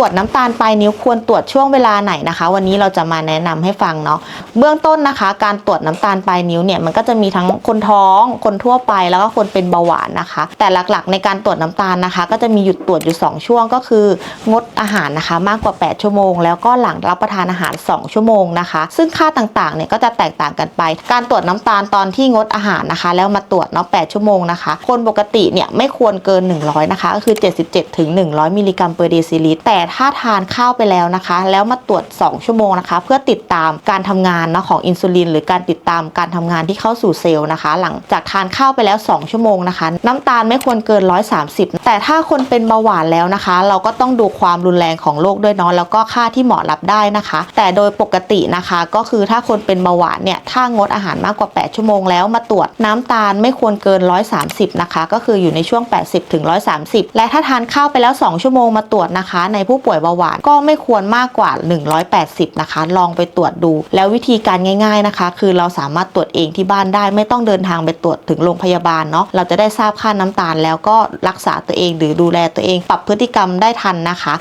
ตรวจน้ำตาลปลายนิ้วควรตรวจช่วงเวลาไหนนะคะ วันนี้เราจะมาแนะนำให้ฟังเนาะเบื้องต้นนะคะ การตรวจน้ำตาลปลายนิ้วเนี่ยมันก็จะมีทั้งคนท้อง คนทั่วไปแล้วก็คนเป็นเบาหวานนะคะ แต่หลักๆ ในการตรวจน้ำตาลนะคะ ก็จะมีหยุดตรวจอยู่ 2 ช่วงก็คือ งดอาหารนะคะ มากกว่า 8 ชั่วโมง แล้วก็หลังรับประทานอาหาร 2 ชั่วโมงนะคะ ซึ่งค่าต่างๆเนี่ยก็จะแตกต่างกันไป การตรวจน้ำตาลตอนที่งดอาหารนะคะ แล้วมาตรวจเนาะ8ชั่วโมงนะคะ คนปกติเนี่ยไม่ควรเกิน 100 นะคะก็คือ 77ถึง100 มิลลิกรัมเปอร์เดซิลิตรแต่ถ้าทานข้าวไปแล้วนะคะ แล้วมาตรวจ 2 ชั่วโมงนะคะ เพื่อติดตามการทำงานนะของอินซูลินหรือการติดตามการทำงานที่เข้าสู่เซลล์นะคะ หลังจากทานข้าวไปแล้ว 2 ชั่วโมงนะคะ น้ำตาลไม่ควรเกิน 130 แต่ถ้าคนเป็นเบาหวานแล้วนะคะ เราก็ต้องดูความรุนแรงของโรคด้วยเนาะแล้วก็ค่าที่เหมอรับได้นะคะ แต่โดยปกตินะคะก็คือถ้าคนเป็นเบาหวานเนี่ยถ้างดอาหารมากกว่า 8 ชั่วโมงแล้วมาตรวจน้ำตาลไม่ควรเกิน 130 นะคะ ก็คืออยู่ในช่วง 80ถึง130 และถ้าทานข้าวไปแล้ว 2 ชั่วโมงมาตรวจนะคะ ในผู้ป่วยเบาหวานก็ไม่ควรมากกว่า 180 นะคะ ลองไปตรวจดู แล้ววิธีการง่ายๆนะคะ คือเราสามารถตรวจเองที่บ้านได้ ไม่ต้องเดินทางไปตรวจถึงโรงพยาบาลเนาะเราจะได้ทราบค่าน้ำตาล แล้วก็รักษาตัวเองหรือดูแลตัวเอง ปรับพฤติกรรมได้ทันนะคะ